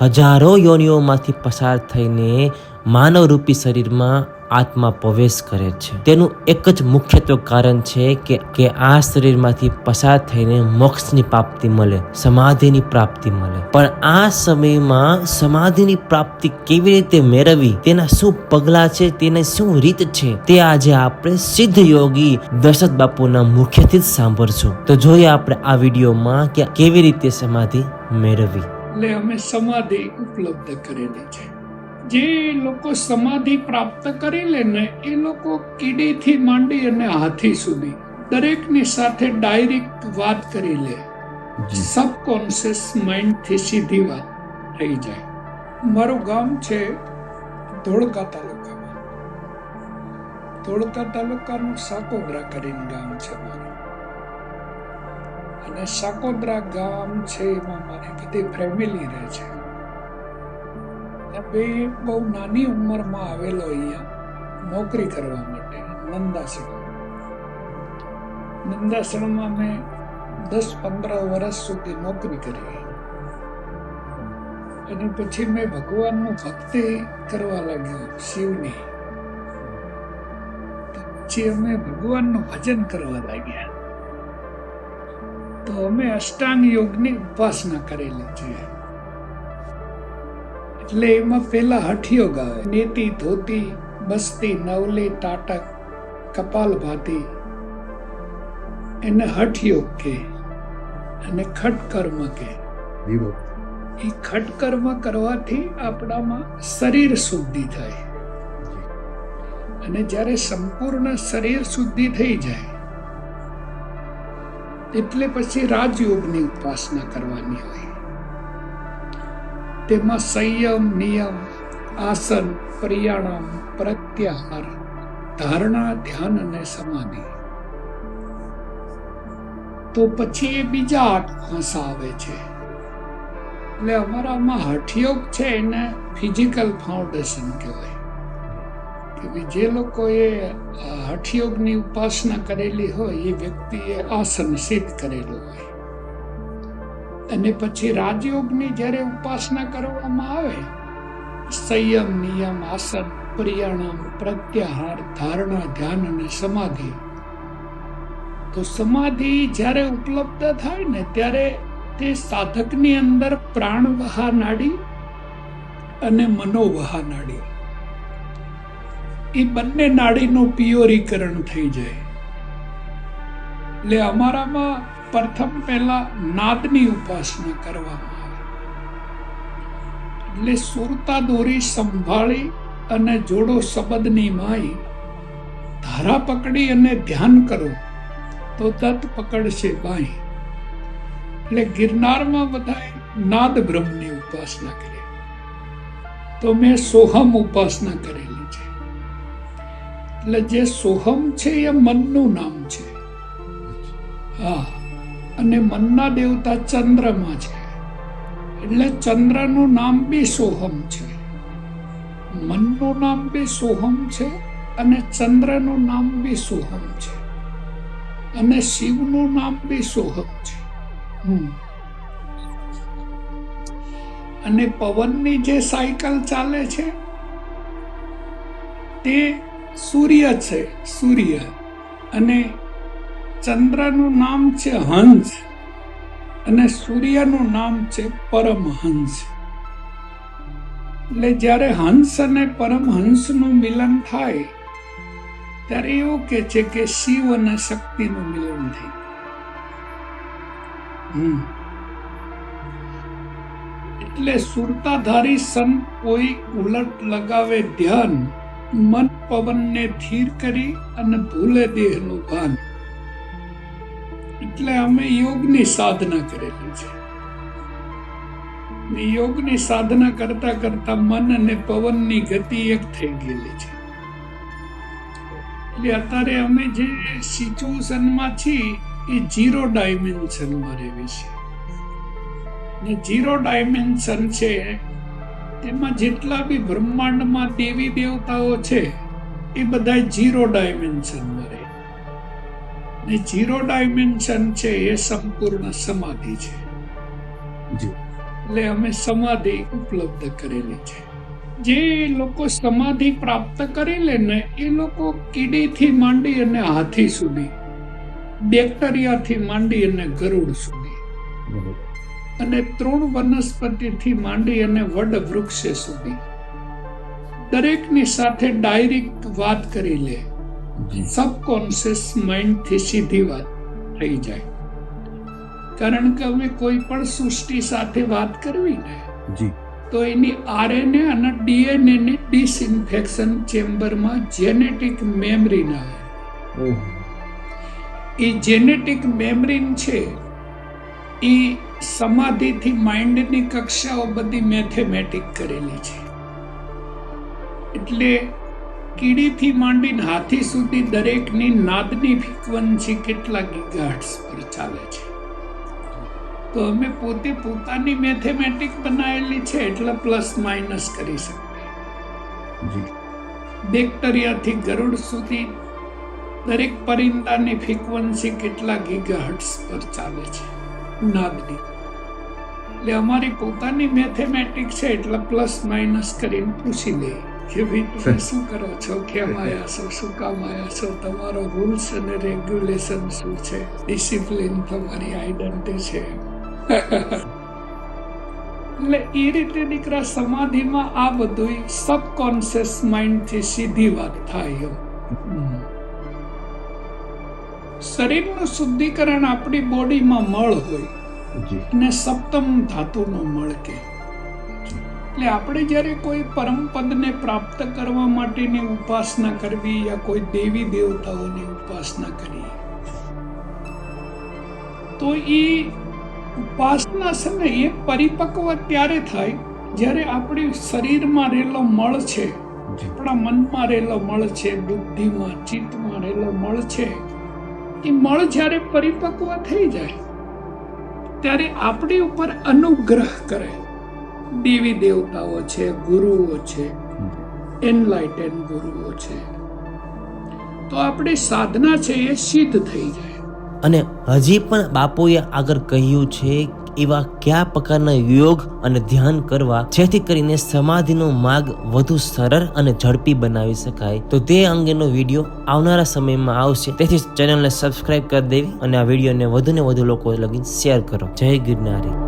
હજારો યોનિઓમાંથી પસાર થઈને માનવરૂપી શરીરમાં આત્મા પ્રવેશ કરે છે. તેનું એક જ મુખ્યત્વ કારણ છે કે કે આ શરીરમાંથી પસાર થઈને મોક્ષની પ્રાપ્તિ મળે, સમાધિની પ્રાપ્તિ મળે. પણ આ સમયમાં સમાધિની પ્રાપ્તિ કેવી રીતે મેળવવી, તેના શું પગલાં છે, તેને શું રીત છે, તે આજે આપણે સિદ્ધ યોગી દશરથ બાપુના મુખ્યથી જ સાંભળશું. તો જોઈએ આપણે આ વિડીયોમાં કે કેવી રીતે સમાધિ મેળવવી. એટલે અમે સમાધિ ઉપલબ્ધ કરેલી છે. જે લોકો સમાધિ પ્રાપ્ત કરી લે ને એ લોકો કીડીથી માંડી અને હાથી સુધી દરેકની સાથે ડાયરેક્ટ વાત કરી લે. સબકોન્શિયસ માઇન્ડથી સીધી વાત થઈ જાય. મારું ગામ છે ધોળકા તાલુકામાં. ધોળકા તાલુકાનું સાકોદરા કરીને ગામ છે મારું. અને સાકોદરા ગામ છે એમાં મારી બધી ફેમિલી રહે છે. બે બહુ નાની ઉંમરમાં આવેલો અહીંયા નોકરી કરવા માટે નંદાસણ નંદાસણમાં મેં દસ પંદર વર્ષ સુધી નોકરી કરી. અને પછી મેં ભગવાનનું ભક્તિ કરવા લાગ્યો, શિવની. પછી અમે ભગવાનનું ભજન કરવા લાગ્યા. તો અમે અષ્ટાંગ યોગની ઉપાસના કરેલી છે. એટલે એમાં પેલા હઠયોગ આવે. નેતિ ધોતી બસ્તી નવલી તાટક કપાલભાતી એને હઠયોગ કે અને ખટકર્મ કે એ ખટકર્મ કરવાથી આપણામાં શરીર શુદ્ધિ થાય. અને જ્યારે સંપૂર્ણ શરીર શુદ્ધિ થઈ જાય એટલે પછી રાજયોગની ઉપાસના કરવાની હોય. તેમાં સંયમ, નિયમ, આસન, પ્રિયાણામ, પ્રત્યાહાર, ધારણા, ધ્યાન અને સમાધિ. તો પછી એ બીજા આઠ ભાષા આવે છે. એટલે અમારામાં હઠયોગ છે એને ફિઝિકલ ફાઉન્ડેશન કહેવાય. કે જે લોકોએ હઠયોગની ઉપાસના કરેલી હોય, એ વ્યક્તિએ આસન સિદ્ધ કરેલું હોય. અને પછી રાજયોગની જ્યારે ઉપાસના કરવામાં આવે, સંયમ, નિયમ, આસન, પરિયાણામ, પ્રત્યાહાર, ધારણા, ધ્યાન અને સમાધિ. તો સમાધિ જ્યારે ઉપલબ્ધ થાય ને, ત્યારે તે સાધકની અંદર પ્રાણવહા નાડી અને મનોવહા નાડી એ બંને નાડીનું પિયોરીકરણ થઈ જાય. એટલે અમારામાં પ્રથમ પહેલા નાદની ઉપાસના કરવામાં આવે. એટલે સુરતા દોરી સંભાળી અને જોડો શબ્દની માઈ ધારા પકડી અને ધ્યાન કરો, તો તત પકડશે બાઈ એટલે ગિરનારમાં બધાએ નાદ બ્રહ્મની ઉપાસના કરી. તો મેં સોહમ ઉપાસના કરેલી. એટલે જે સોહમ છે એ મનનું નામ છે. હા, અને મનના દેવતા ચંદ્રમાં છે. એટલે ચંદ્રનું નામ બી સોહમ છે. મનનું નામ બી સોહમ છે અને ચંદ્રનું નામ બી સોહમ છે. અને શિવનું નામ બી સોહમ છે. હમ. અને પવનની જે સાયકલ ચાલે છે, તે સૂર્ય છે, સૂર્ય. અને ચંદ્રનું નામ છે હંસ. અને સૂર્યનું નામ છે પરમહંસ એટલે જ્યારે હંસ અને પરમહંસનું મિલન થાય, ત્યારે એવું કે છે કે શિવ અને શક્તિનું મિલન થઈ હમ. એટલે સુરતાધારી સંત કોઈ ઉલટ લગાવે ધ્યાન મન પવનને ધીર કરી અને ભૂલે દેહનું ભાન. એટલે અમે યોગની સાધના કરેલી છે. યોગની સાધના કરતા કરતા મન અને પવનની ગતિ એક થઈ ગયેલી છે. એટલે અત્યારે અમે જે સિચ્યુએશનમાં છીએ, એ ઝીરો ડાયમેન્શનમાં રહેવી છે. ને ઝીરો ડાયમેન્શન છે તેમાં જેટલા બી બ્રહ્માંડમાં દેવી દેવતાઓ છે એ બધા ઝીરો ડાયમેન્શનમાં રહે ને ઝીરો ડાયમેન્શન છે એ સંપૂર્ણ સમાધિ છે. એટલે અમે સમાધિ ઉપલબ્ધ કરેલી છે. જે લોકો સમાધિ પ્રાપ્ત કરી લે ને એ લોકો કીડીથી માંડી અને હાથી સુધી બેક્ટેરિયાથી માંડી અને ગરુડ સુધી. અને તૃણ વનસ્પતિથી માંડી અને વડ વૃક્ષે સુધી. દરેકની સાથે ડાયરેક્ટ વાત કરી લે. સબકોન્શિયસ માઇન્ડથી સીધી વાત થઈ જાય. કારણ કે અમે કોઈ પણ સૃષ્ટિ સાથે વાત કરવી ને જી. તો એની આરએનએ અને ડીએનએ ની ડિસઇન્ફેક્શન ચેમ્બરમાં જેનેટિક મેમરી ના આવે એ જેનેટિક મેમરીન છે એ સમાધિથી માઇન્ડની કક્ષાઓ બધી મેથેમેટિક કરેલી છે. એટલે કીડીથી માંડીને હાથી સુધી દરેકની નાદની ફ્રીક્વન્સી કેટલા ગીગાહર્ટ્ઝ પર ચાલે છે. તો અમે પોતે પોતાની મેથેમેટિક બનાવેલી છે એટલે પ્લસ માઇનસ કરી શકીએ. બેક્ટેરિયાથી ગરુડ સુધી દરેક પરિંદાની ફ્રીક્વન્સી કેટલા ગીગાહર્ટ્સ પર ચાલે છે. નાદની એટલે અમારી પોતાની મેથેમેટિક છે એટલે પ્લસ માઇનસ કરીને પૂછી લે. કે ભાઈ તમે શું કરો છો? કેમ આવ્યા છો? શું કામ આવ્યા છો? તમારો રૂલ્સ અને રેગ્યુલેશન શું છે? ડિસિપ્લિન તમારી આઈડેન્ટિટી છે. એટલે એ રીતે દીકરા સમાધિમાં આ બધું સબકોન્શિયસ માઇન્ડથી સીધી વાત થાય એમ. શરીરનું શુદ્ધિકરણ આપણી બોડીમાં મળ હોય અને સપ્તમ ધાતુનો મળ કે. એટલે આપણે જ્યારે કોઈ પરમ પદને પ્રાપ્ત કરવા માટેની ઉપાસના કરવી યા કોઈ દેવી દેવતાઓની ઉપાસના કરીએ તો એ ઉપાસના છે ને એ પરિપક્વ ત્યારે થાય જ્યારે આપણી શરીરમાં રહેલો મળ છે આપણા મનમાં રહેલો મળ છે બુદ્ધિમાં ચિત્તમાં રહેલો મળ છે એ મળ જ્યારે પરિપક્વ થઈ જાય, ત્યારે આપણી ઉપર અનુગ્રહ કરે. દેવી દેવતાઓ છે, ગુરુઓ છે એનલાઇટન ગુરુઓ છે. તો આપણી સાધના છે એ સિદ્ધ થઈ જાય. અને હજી પણ બાપુએ આગળ કહ્યું છે એવા કયા પ્રકારના યોગ અને ધ્યાન કરવા જેથી કરીને સમાધિનો માર્ગ વધુ સરળ અને ઝડપી બનાવી શકાય. તો તે અંગેનો વીડિયો આવનારા સમયમાં આવશે. તેથી ચેનલને સબસ્ક્રાઇબ કરી દેવી અને આ વિડીયોને વધુને વધુ લોકો લગી શેર કરો. જય ગિરનારી.